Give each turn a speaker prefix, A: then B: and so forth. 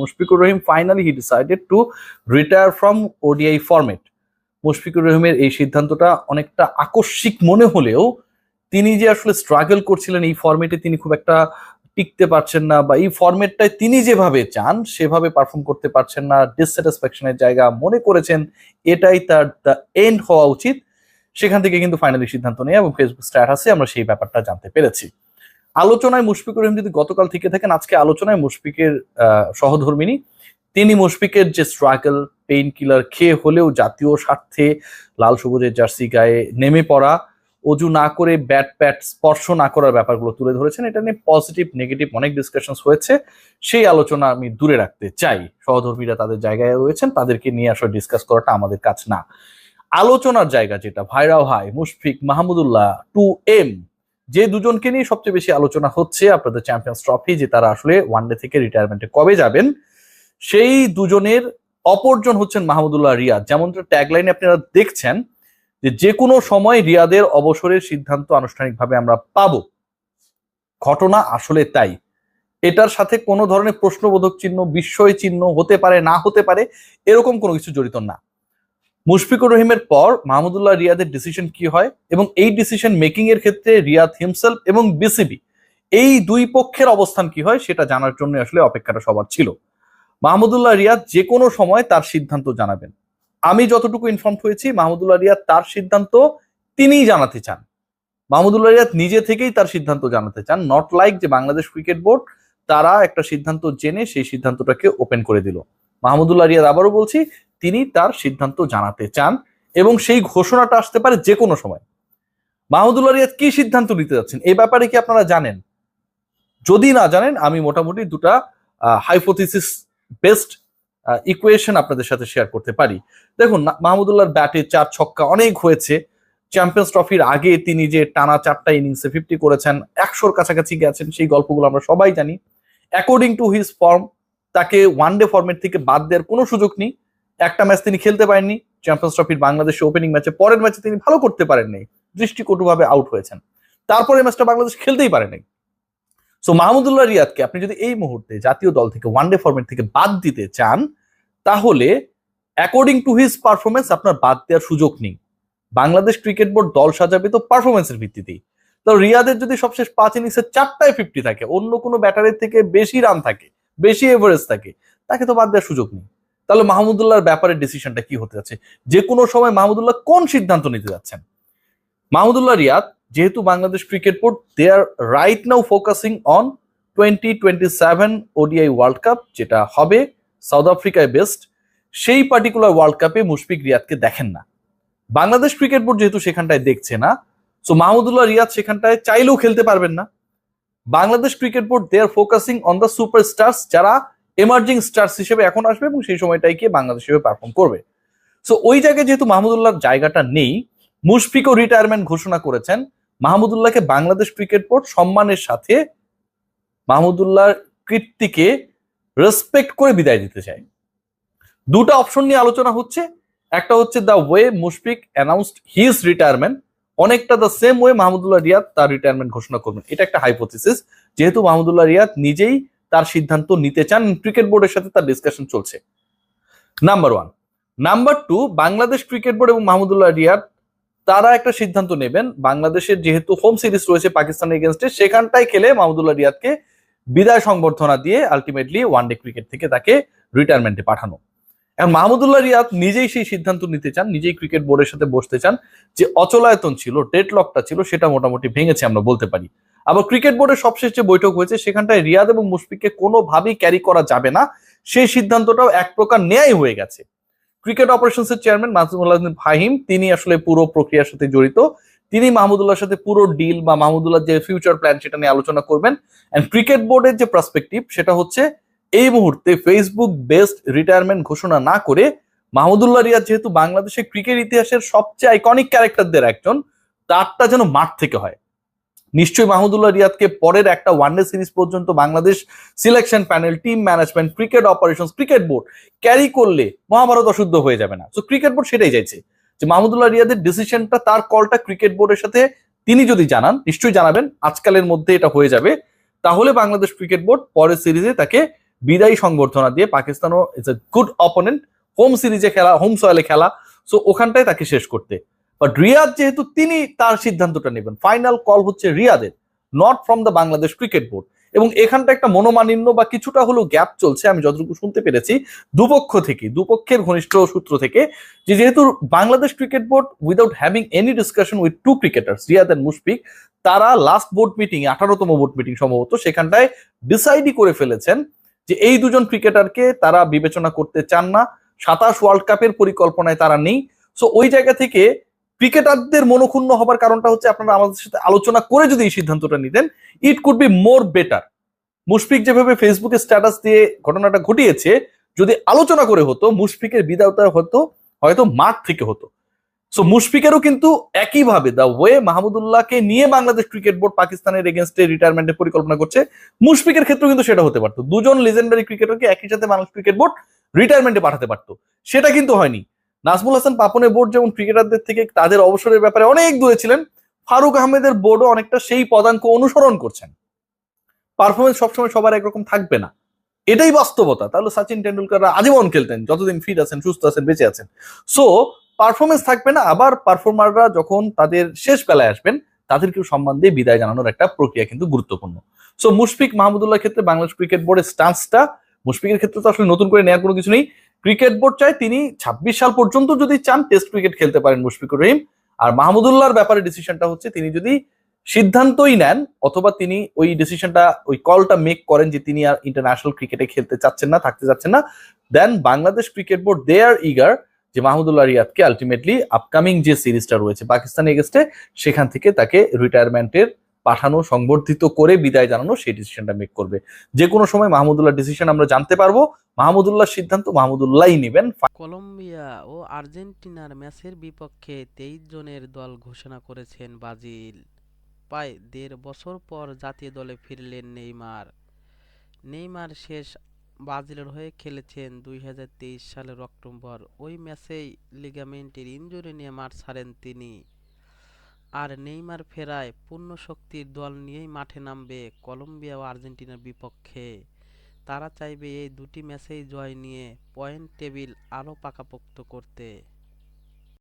A: Mushfiqur Rahim finally he decided to retire from ODI format Mushfiqur রহিমের এই সিদ্ধান্তটা অনেকটা আকস্মিক মনে হলেও তিনি যে আসলে স্ট্রাগল করছিলেন এই ফরম্যাটে তিনি খুব একটা টিকতে পারছেন না বা এই ফরম্যাটটায় তিনি যেভাবে চান, সেভাবে পারফর্ম করতে পারছেন না ডিসস্যাটিসফ্যাকশনের জায়গা মনে করেছেন, এটাই তার দ্য এন্ড হওয়া উচিত। সেখান থেকে কিন্তু ফাইনালি সিদ্ধান্ত নেই এবং ফেসবুক স্ট্যাটাসে আমরা সেই ব্যাপারটা জানতে পেরেছি। আলোচনায় মুশফিকুর রহিম যদি গতকাল থেকে থাকেন, আজকে আলোচনায় মুশফিকের সহধর্মিনী। তিনি মুশফিকের যে স্ট্রাগল পেইন কিলার খেয়ে হলেও জাতীয় স্বার্থে লাল সবুজের জার্সি গায়ে নেমে পড়া, অজু না করে ব্যাট প্যাট স্পর্শ না করার ব্যাপারগুলো তুলে ধরেছেন, এটা নিয়ে পজিটিভ নেগেটিভ অনেক ডিসকাশন হয়েছে। সেই আলোচনা আমি দূরে রাখতে চাই। সহধর্মীরা তাদের জায়গায় রয়েছেন, তাদেরকে নিয়ে আসলে ডিসকাস করাটা আমাদের কাজ না। আলোচনার জায়গা যেটা ভাইরাও ভাই মুশফিক মাহমুদুল্লাহ টু এম যে দুজনকে নিয়ে সবচেয়ে বেশি আলোচনা হচ্ছে আপনাদের চ্যাম্পিয়ন্স ট্রফি যে তারা আসলে ওয়ানডে থেকে রিটায়ারমেন্টে কবে যাবেন, সেই দুজনের অপরজন হচ্ছেন মাহমুদুল্লাহ রিয়াদ। যেমন ট্যাগলাইনে আপনারা দেখছেন, যে যে কোনো সময় রিয়াদের অবসরের সিদ্ধান্ত আনুষ্ঠানিকভাবে আমরা পাব। ঘটনা আসলে তাই। এটার সাথে কোনো ধরনের প্রশ্নবোধক চিহ্ন, বিস্ময় চিহ্ন হতে পারে, না হতে পারে, এরকম কোনো কিছু জড়িত না। মুশফিকুর রহিমের পর মাহমুদুল্লাহ রিয়াদের ডিসিশন কি হয়? এবং এই ডিসিশন মেকিং এর ক্ষেত্রে রিয়াদ হিমসেলফ এবং বিসিবি এই দুই পক্ষের অবস্থান কি হয় সেটা জানার জন্য আসলে অপেক্ষাটা সবার ছিল। মাহমুদুল্লাহ রিয়াদ যে কোনো সময় তার সিদ্ধান্ত জানাবেন। আমি যতটুকু ইনফর্ম হয়েছি, মাহমুদুল্লাহ রিয়াদ তার সিদ্ধান্ত তিনিই জানাতে চান। মাহমুদুল্লাহ রিয়াদ নিজে থেকেই তার সিদ্ধান্ত জানাতে চান। নট লাইক যে বাংলাদেশ ক্রিকেট বোর্ড তারা একটা সিদ্ধান্ত জেনে সেই সিদ্ধান্তটাকে ওপেন করে দিল। মাহমুদুল্লাহ রিয়াদ আবারও বলছি তিনি তার সিদ্ধান্ত জানাতে চান এবং সেই ঘোষণাটা আসতে পারে যে কোনো সময়। মাহমুদুল্লাহ রিয়াদ কি সিদ্ধান্ত নিতে যাচ্ছেন? এই ব্যাপারে কি আপনারা জানেন? যদি না জানেন, আমি মোটামুটি দুটা হাইপোথিসিস বেস্ট ইকুয়েশন আপনাদের সাথে শেয়ার করতে পারি। দেখুন মাহমুদুল্লাহর ব্যাটে চার ছক্কা অনেক হয়েছে। চ্যাম্পিয়ন্স ট্রফির আগে তিনি যে টানা চারটা ইনিংসে ফিফটি করেছেন, একশোর কাছাকাছি গেছেন, সেই গল্পগুলো আমরা সবাই জানি। অ্যাকর্ডিং টু হিজ ফর্ম তাকে ওয়ান ডে ফর্মেট থেকে বাদ দেওয়ার কোনো সুযোগ নেই। একটা ম্যাচ তিনি খেলতে পারেননি চ্যাম্পিয়ন্স ট্রফির বাংলাদেশে ওপেনিং ম্যাচে পরের ম্যাচে তিনি ভালো করতে পারেননি, দৃষ্টিকটুভাবে আউট হয়েছেন। তারপরে ম্যাচটা বাংলাদেশ খেলতেই পারেনি। সো মাহমুদুল্লাহ রিয়াদকে আপনি যদি এই মুহূর্তে জাতীয় দল থেকে ওয়ান ডে ফর্মেট থেকে বাদ দিতে চান, তাহলে অ্যাকর্ডিং টু হিজ পারফরমেন্স আপনার বাদ দেওয়ার সুযোগ নেই। বাংলাদেশ ক্রিকেট বোর্ড দল সাজাবে তো পারফরমেন্সের ভিত্তিতেই। তো রিয়াদের যদি সবশেষ পাঁচ ইনিংসের চারটায় ফিফটি থাকে, অন্য কোনো ব্যাটারের থেকে বেশি রান থাকে, বেশি এভারেজ থাকে, তাকে তো বাদ দেওয়ার সুযোগ নেই। তাহলে মাহমুদুল্লাহর ব্যাপারে ডিসিশনটা কি হতে যাচ্ছে? যে কোনো সময় মাহমুদুল্লাহ কোন সিদ্ধান্ত নিতে যাচ্ছেন? মাহমুদুল্লাহ রিয়াদ, যেহেতু Bangladesh cricket board they are right now focusing on twenty twenty seven ODI world cup যেটা হবে সাউথ আফ্রিকায় বেস্ট সেই পার্টিকুলার ওয়ার্ল্ড কাপে মুশফিক রিয়াদকে দেখেন না। বাংলাদেশ ক্রিকেট বোর্ড যেহেতু সেখানটায় দেখছে না সো মাহমুদুল্লাহ রিয়াদ সেখানটায় চাইলেও খেলতে পারবেন না। Bangladesh cricket board they are focusing on the super stars যারা এমার্জিং স্টার্স হিসেবে এখন আসবে এবং সেই সময়টাই গিয়ে বাংলাদেশ হিসেবে পারফর্ম করবে। সো ওই জায়গায় যেহেতু মাহমুদুল্লাহর জায়গাটা নেই, মুশফিকও রিটায়ারমেন্ট ঘোষণা করেছেন। মাহমুদুল্লাহকে বাংলাদেশ ক্রিকেট বোর্ড সম্মানের সাথে মাহমুদুল্লাহর কীর্তিকে রেসপেক্ট করে বিদায় দিতে চায়। দুটো অপশন নিয়ে আলোচনা হচ্ছে। একটা হচ্ছে the way Mushfiq announced his retirement অনেকটা the same way Mahmudullah Riyad তার রিটায়ারমেন্ট ঘোষণা করবেন। এটা একটা হাইপোথিসিস যেহেতু মাহমুদুল্লাহ রিয়াদ নিজেই তার সিদ্ধান্ত নিতে চান, ক্রিকেট বোর্ডের সাথে তার ডিসকাশন চলছে। Number one number two Bangladesh cricket board এবং মাহমুদুল্লাহ রিয়াদ, তারা একটা সিদ্ধান্ত নেবেন, বাংলাদেশের যেহেতু হোম সিরিজ রয়েছে পাকিস্তানের এগেনস্টে সেখানটায় খেলে মাহমুদুল্লাহ রিয়াদকে বিদায় সংবর্ধনা দিয়ে আলটিমেটলি ওয়ানডে ক্রিকেট থেকে তাকে রিটায়ারমেন্টে পাঠানো। এখন মাহমুদুল্লাহ রিয়াদ নিজেই সেই সিদ্ধান্ত নিতে চান, নিজেই ক্রিকেট বোর্ডের সাথে বসতে চান যে অচলায়তন ছিল ডেড লকটা ছিল, সেটা মোটামুটি ভেঙেছে আমরা বলতে পারি। আবার ক্রিকেট বোর্ডের সবশেষ যে বৈঠক হয়েছে, সেখানটায় রিয়াদ এবং মুশফিককে কোনোভাবেই ক্যারি করা যাবে না। সেই সিদ্ধান্তটাও এক প্রকার ন্যায় হয়ে গেছে। ক্রিকেট অপারেশনস এর চেয়ারম্যান মাসুমুল্লাহ ফাহিম, তিনি আসলে পুরো প্রক্রিয়ার সাথে জড়িত। তিনি মাহমুদুল্লাহর সাথে পুরো ডিল বা মাহমুদুল্লাহ যে ফিউচার প্ল্যান সেটা নিয়ে আলোচনা করবেন। এন্ড ক্রিকেট বোর্ডের যে পার্সপেক্টিভ সেটা হচ্ছে এই মুহূর্তে ফেসবুক বেস্ট রিটায়ারমেন্ট ঘোষণা না করে মাহমুদুল্লাহ রিয়াদ যেহেতু বাংলাদেশের ক্রিকেট ইতিহাসের সবচেয়ে আইকনিক ক্যারেক্টারদের একজন, তারটা যেন মাঠ থেকে হয়। নিশ্চয়ই মাহমুদুল্লাহ রিয়াদকে পরের একটা ওয়ানডে সিরিজ পর্যন্ত Bangladesh selection panel team management cricket operation cricket board carry করলে মহাভারত অশুদ্ধ হয়ে যাবে না। তো ক্রিকেট বোর্ড সেটাই চাইছে যে মাহমুদুল্লাহ রিয়াদের ডিসিশনটা তার কলটা ক্রিকেট বোর্ডের সাথে তিনি যদি জানান, নিশ্চয়ই জানাবেন, আজকালের মধ্যে এটা হয়ে যাবে। তাহলে বাংলাদেশ ক্রিকেট বোর্ড পরের সিরিজে তাকে বিদায়ী সংবর্ধনা দিয়ে পাকিস্তানও it's a good opponent home সিরিজে খেলা হোম সয়েলে খেলা। সো ওখানটায় তাকে শেষ করতে। বাট রিয়াদ যেহেতু তিনি তার সিদ্ধান্তটা নেবেন। ফাইনাল কল হচ্ছে রিয়াদের not from the Bangladesh cricket board এবং এখানটা একটা মনোমালিন্য বা কিছুটা হলেও গ্যাপ চলছে, আমি যতটুকু শুনতে পেরেছি, দুপক্ষ থেকে, দুপক্ষের ঘনিষ্ঠ সূত্র থেকে, যে যেহেতু Bangladesh cricket board without having any discussion with two cricketers Riyad and Mushfiq তারা লাস্ট বোর্ড মিটিং আঠারোতম বোর্ড মিটিং সম্ভবত, সেখানটায় ডিসাইডই করে ফেলেছেন যে এই দুজন ক্রিকেটারকে তারা বিবেচনা করতে চান না। সাতাশ ওয়ার্ল্ড কাপের পরিকল্পনায় তারা নেই। সো ওই জায়গা থেকে ক্রিকেটারদের মনোক্ষুণ্ণ হবার কারণটা হচ্ছে আপনারা আমাদের সাথে আলোচনা করে যদি এই সিদ্ধান্তটা নিতেন it could be more better Mushfiq যেভাবে ফেসবুকে স্ট্যাটাস দিয়ে ঘটনাটা ঘটিয়েছে, যদি আলোচনা করে হতো, মুশফিকের বিদায়টা হতো, হয়তো মাঠ থেকে হতো। সো মুশফিকেরও কিন্তু একইভাবে দা ওয়ে মাহমুদুল্লাহকে নিয়ে বাংলাদেশ ক্রিকেট বোর্ড পাকিস্তানের এগেনস্টে রিটায়ারমেন্টের পরিকল্পনা করছে, মুশফিকের ক্ষেত্রেও কিন্তু সেটা হতে পারতো। দুজন লিজেন্ডারি ক্রিকেটারকে একই সাথে বাংলাদেশ ক্রিকেট বোর্ড রিটায়ারমেন্টে পাঠাতে পারতো। সেটা কিন্তু হয়নি। নাজমুল হাসান পাপনের বোর্ড যেমন ক্রিকেটারদের থেকে তাদের অবসরের ব্যাপারে অনেক দূরে ছিলেন, ফারুক আহমেদের বোর্ডও অনেকটা সেই পদাঙ্ক অনুসরণ করছেন। পারফরমেন্স সবসময় সবার একরকম থাকবে না। এটাই বাস্তবতা। তাহলে সচিন টেন্ডুলকাররা আজীবন খেলতেন, যতদিন ফিট আছেন, সুস্থ আছেন, বেঁচে আছেন। সো পারফরমেন্স থাকবে না। আবার পারফর্মাররা যখন তাদের শেষ বেলায় আসবেন, তাদেরকেও সম্মান দিয়ে বিদায় জানানোর একটা প্রক্রিয়া কিন্তু গুরুত্বপূর্ণ। সো মুশফিক মাহমুদুল্লাহ ক্ষেত্রে বাংলাদেশ ক্রিকেট বোর্ডের স্টান্সটা মুশফিকের ক্ষেত্রে তো আসলে নতুন করে নেওয়ার কোনো কিছু নেই। ক্রিকেট বোর্ড চায় তিনি ছাব্বিশ সাল পর্যন্ত যদি চান টেস্ট ক্রিকেট খেলতে পারেন মুশফিকুর রহিম। আর মাহমুদুল্লাহর ব্যাপারে ডিসিশনটা হচ্ছে তিনি যদি সিদ্ধান্তই নেন অথবা তিনি ওই ডিসিশনটা ওই কলটা মেক করেন যে তিনি আর ইন্টারন্যাশনাল ক্রিকেটে খেলতে চাচ্ছেন না, থাকতে চাচ্ছেন না then Bangladesh cricket board they are eager যে মাহমুদুল্লাহ রিয়াদকে আলটিমেটলি আপকামিং যে সিরিজটা রয়েছে পাকিস্তান এগেস্টে সেখান থেকে তাকে রিটায়ারমেন্টের পাঠানো, সংবর্ধিত করে বিদায় জানানো, সেই ডিসিশনটা মেক করবে। যে কোনো সময় মাহমুদুল্লাহ ডিসিশন আমরা জানতে পারব। মাহমুদুল্লাহ সিদ্ধান্ত মাহমুদুল্লাহই নেবেন।
B: কলম্বিয়া ও আর্জেন্টিনার ম্যাচের বিপক্ষে তেইশ জনের দল ঘোষণা করেছেন ব্রাজিল। প্রায় দেড় বছর পর জাতীয় দলে ফিরলেন নেইমার। নেইমার শেষ ব্রাজিলের হয়ে খেলেছেন দুই হাজার তেইশ সালের অক্টোবর। ওই ম্যাচেই লিগামেন্টের ইঞ্জুরি নিয়ে মাঠ ছাড়েন তিনি। আর নেইমার ফেরায় পূর্ণ শক্তির দল নিয়েই মাঠে নামবে কলম্বিয়া ও আর্জেন্টিনার বিপক্ষে। তারা চাইবে এই দুটি ম্যাচেই জয় নিয়ে পয়েন্ট টেবিল আরও পাকাপোক্ত করতে।